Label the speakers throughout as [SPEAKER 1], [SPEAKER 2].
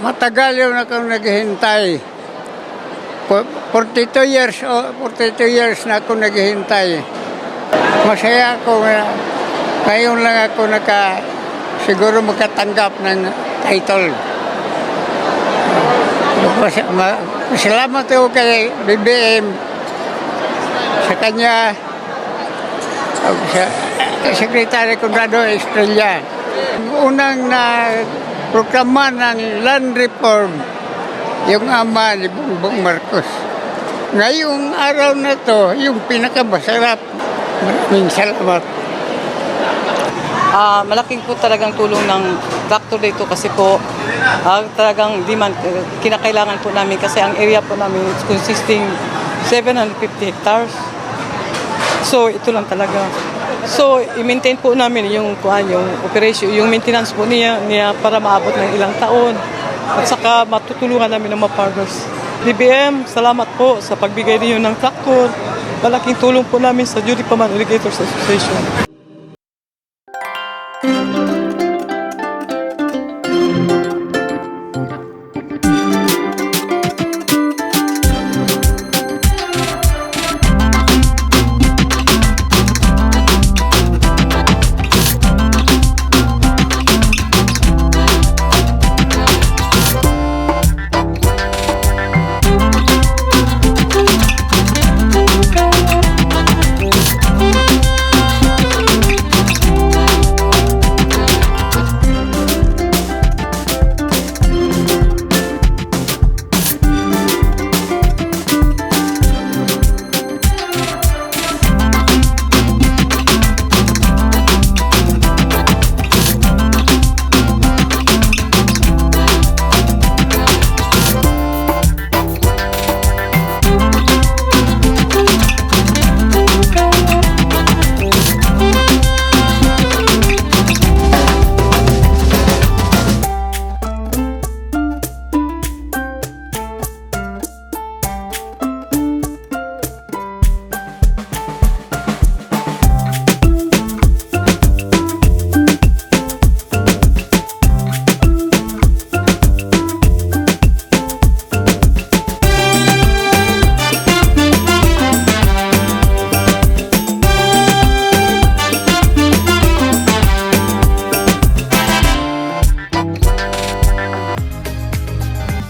[SPEAKER 1] matagal yun akong naghihintay. Po- 42 years, oh, 42 years na ako naghihintay. Masaya ako ngayon lang ako naka siguro makatanggap ng title. Salamat ako kay BBM sa kanya sa Secretary Conrado Estrella. Unang na programa ng land reform yung ama ni Bongbong Marcos. Ngayong araw na to, yung pinakamasarap. Maraming salamat.
[SPEAKER 2] Ah, malaking po talagang tulong ng tractor dito kasi po ah, talagang demand, kinakailangan po namin kasi ang area po namin is consisting 750 hectares. So ito lang talaga. So i-maintain po namin yung kuan yung operation, yung maintenance po niya, niya para maabot ng ilang taon. At saka matutulungan namin ng mga farmers. DBM, salamat po sa pagbigay niyo ng tractor. Malaking tulong po namin sa Judy Paman Irrigators Association.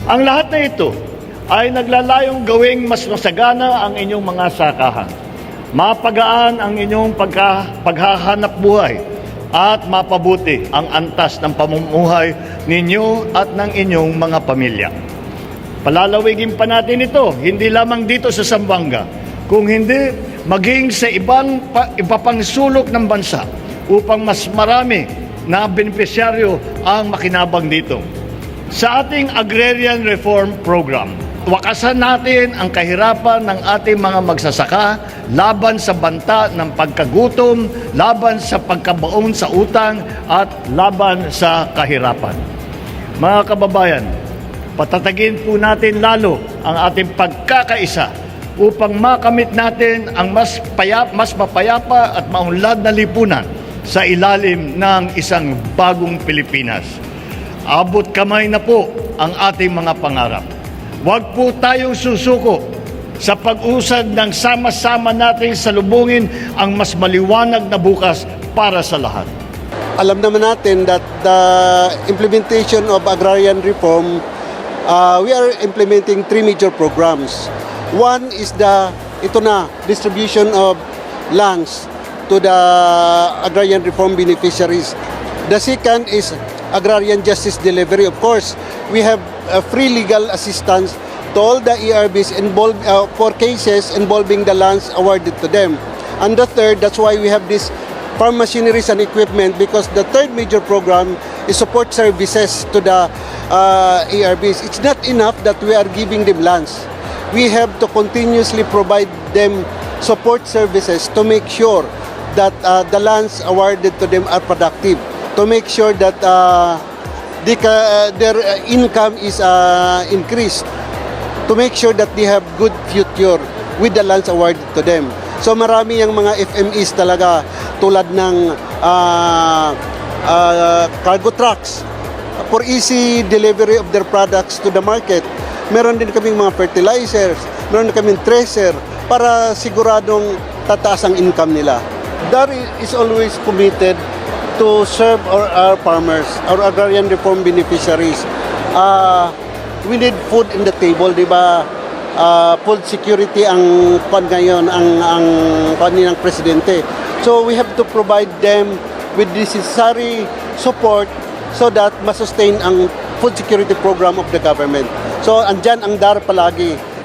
[SPEAKER 3] Ang lahat na ito ay naglalayong gawing mas masagana ang inyong mga sakahan. Mapagaan ang inyong pagka, paghahanap buhay at mapabuti ang antas ng pamumuhay ninyo at ng inyong mga pamilya. Palalawigin pa natin ito, hindi lamang dito sa Sambanga, kung hindi maging sa ibang pa, iba ng bansa upang mas marami na benepisyaryo ang makinabang dito. Sa ating Agrarian Reform Program, wakasan natin ang kahirapan ng ating mga magsasaka laban sa banta ng pagkagutom, laban sa pagkabaon sa utang at laban sa kahirapan. Mga kababayan, patatagin po natin lalo ang ating pagkakaisa upang makamit natin ang mas, payap, mas mapayapa at maunlad na lipunan sa ilalim ng isang bagong Pilipinas. Abot kamay na po ang ating mga pangarap. Huwag po tayong susuko sa pag-usad ng sama-sama nating salubungin ang mas maliwanag na bukas para sa lahat.
[SPEAKER 4] alam naman natin that the implementation of agrarian reform, uh, we are implementing three major programs. One is the, ito na, distribution of lands to the agrarian reform beneficiaries. The second is agrarian justice delivery. Of course, we have uh, free legal assistance to all the ERBs involved uh, for cases involving the lands awarded to them. And the third, that's why we have this farm machineries and equipment because the third major program is support services to the uh, ARBs. It's not enough that we are giving them lands. We have to continuously provide them support services to make sure that uh, the lands awarded to them are productive, to make sure that uh, they ca- uh, their uh, income is uh, increased to make sure that they have good future with the lands awarded to them. So marami yung mga FMEs talaga tulad ng ah, ah, cargo trucks, for easy delivery of their products to the market. Meron din kaming mga fertilizers, meron din kaming tracer para siguradong tataas ang income nila. DAR is always committed to serve our, our farmers, our agrarian reform beneficiaries. Uh, we need food in the table, di ba? Uh, food security ang pan ngayon, ang, ang pan ng presidente. So we have to provide them with necessary support so that masustain ang food security program of the government. So andyan ang DAR palagi.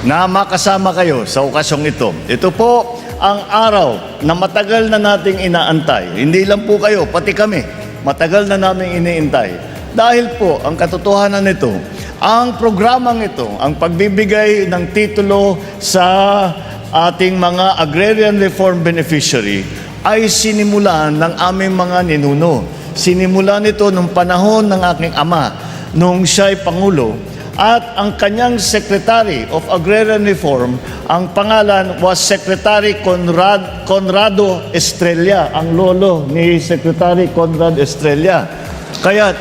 [SPEAKER 3] na makasama kayo sa okasyong ito. Ito po ang araw na matagal na nating inaantay. Hindi lang po kayo, pati kami, matagal na namin iniintay. Dahil po, ang katotohanan nito, ang programang ito, ang pagbibigay ng titulo sa ating mga agrarian reform beneficiary ay sinimulan ng aming mga ninuno. Sinimulan ito nung panahon ng aking ama, nung siya'y Pangulo, at ang kanyang Secretary of Agrarian Reform, ang pangalan was Secretary Conrad, Conrado Estrella, ang lolo ni Secretary Conrad Estrella. Kaya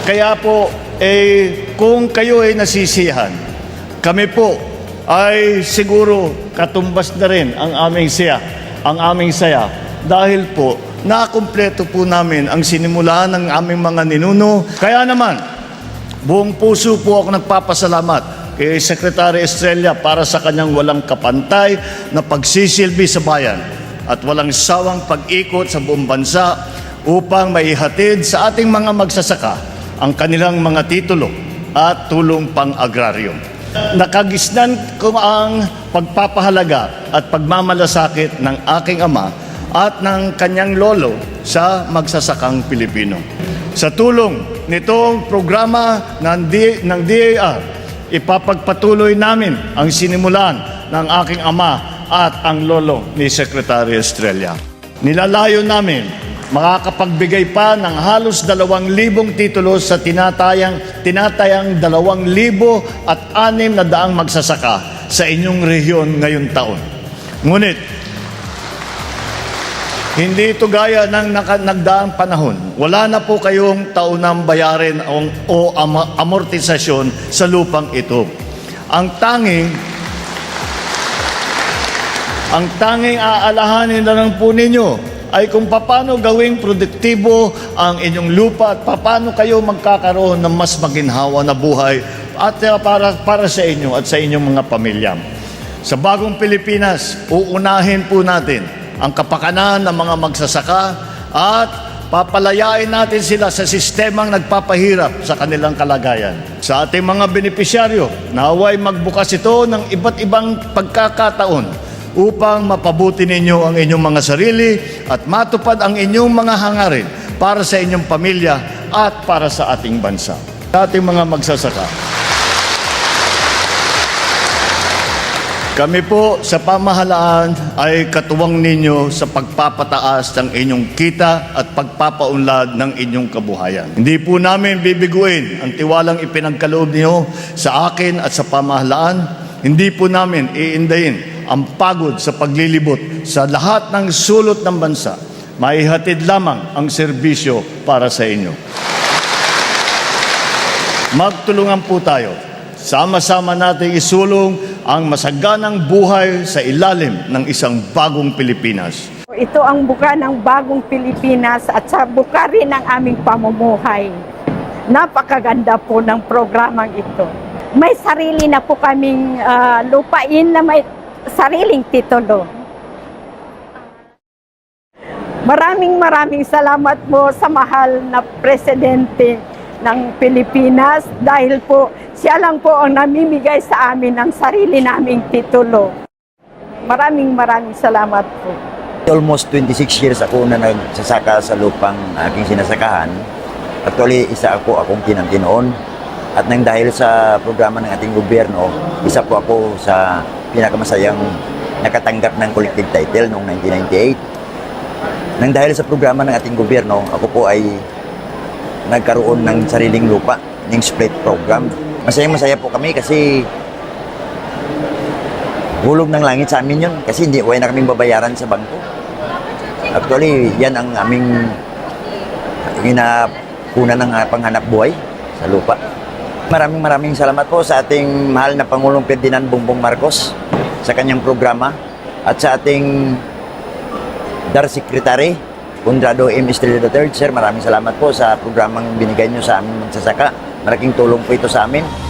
[SPEAKER 3] Kaya po, eh, kung kayo ay nasisiyahan, kami po ay siguro katumbas na rin ang aming siya, ang aming saya. Dahil po, nakumpleto po namin ang sinimulaan ng aming mga ninuno. Kaya naman, buong puso po ako nagpapasalamat kay Secretary Estrella para sa kanyang walang kapantay na pagsisilbi sa bayan at walang sawang pag-ikot sa buong bansa upang maihatid sa ating mga magsasaka ang kanilang mga titulo at tulong pang-agraryo. Nakagisnan ko ang pagpapahalaga at pagmamalasakit ng aking ama at ng kanyang lolo sa magsasakang Pilipino. Sa tulong nitong programa ng, D- ng DAR, ipapagpatuloy namin ang sinimulan ng aking ama at ang lolo ni Secretary Estrella. Nilalayo namin makakapagbigay pa ng halos dalawang libong titulo sa tinatayang, tinatayang dalawang libo at anim na daang magsasaka sa inyong rehiyon ngayon taon. Ngunit, hindi ito gaya ng nagdaang panahon. Wala na po kayong taunang bayarin o, o ama- amortisasyon sa lupang ito. Ang tanging ang tanging aalahanin na lang po ninyo ay kung paano gawing produktibo ang inyong lupa at paano kayo magkakaroon ng mas maginhawa na buhay at uh, para, para sa inyo at sa inyong mga pamilya. Sa bagong Pilipinas, uunahin po natin ang kapakanan ng mga magsasaka at papalayain natin sila sa sistemang nagpapahirap sa kanilang kalagayan. Sa ating mga benepisyaryo, naway magbukas ito ng iba't ibang pagkakataon upang mapabuti ninyo ang inyong mga sarili at matupad ang inyong mga hangarin para sa inyong pamilya at para sa ating bansa. Sa ating mga magsasaka. Kami po sa pamahalaan ay katuwang ninyo sa pagpapataas ng inyong kita at pagpapaunlad ng inyong kabuhayan. Hindi po namin bibiguin ang tiwalang ipinagkaloob niyo sa akin at sa pamahalaan. Hindi po namin iindayin ang pagod sa paglilibot sa lahat ng sulot ng bansa. Maihatid lamang ang serbisyo para sa inyo. Magtulungan po tayo. Sama-sama nating isulong ang masaganang buhay sa ilalim ng isang bagong Pilipinas.
[SPEAKER 5] Ito ang buka ng bagong Pilipinas at sa buka rin ng aming pamumuhay. Napakaganda po ng programang ito. May sarili na po kaming ah, lupain na may sariling titulo. Maraming maraming salamat po sa mahal na presidente ng Pilipinas dahil po siya lang po ang namimigay sa amin ng sarili naming titulo. Maraming maraming salamat po.
[SPEAKER 6] Almost 26 years ako na nagsasaka sa lupang aking sinasakahan. Actually, isa ako akong kinanti noon. At nang dahil sa programa ng ating gobyerno, isa po ako sa pinakamasayang nakatanggap ng collective title noong 1998. Nang dahil sa programa ng ating gobyerno, ako po ay nagkaroon ng sariling lupa, ng split program. Masayang masaya po kami kasi hulog ng langit sa amin yun kasi hindi wala na kaming babayaran sa bangko. Actually, yan ang aming ginapunan ng ah, panghanap buhay sa lupa. Maraming maraming salamat po sa ating mahal na Pangulong Ferdinand Bongbong Marcos sa kanyang programa at sa ating DAR Secretary, Conrado M. Estrella III. Sir, maraming salamat po sa programang binigay nyo sa aming magsasaka. Malaking tulong po ito sa amin.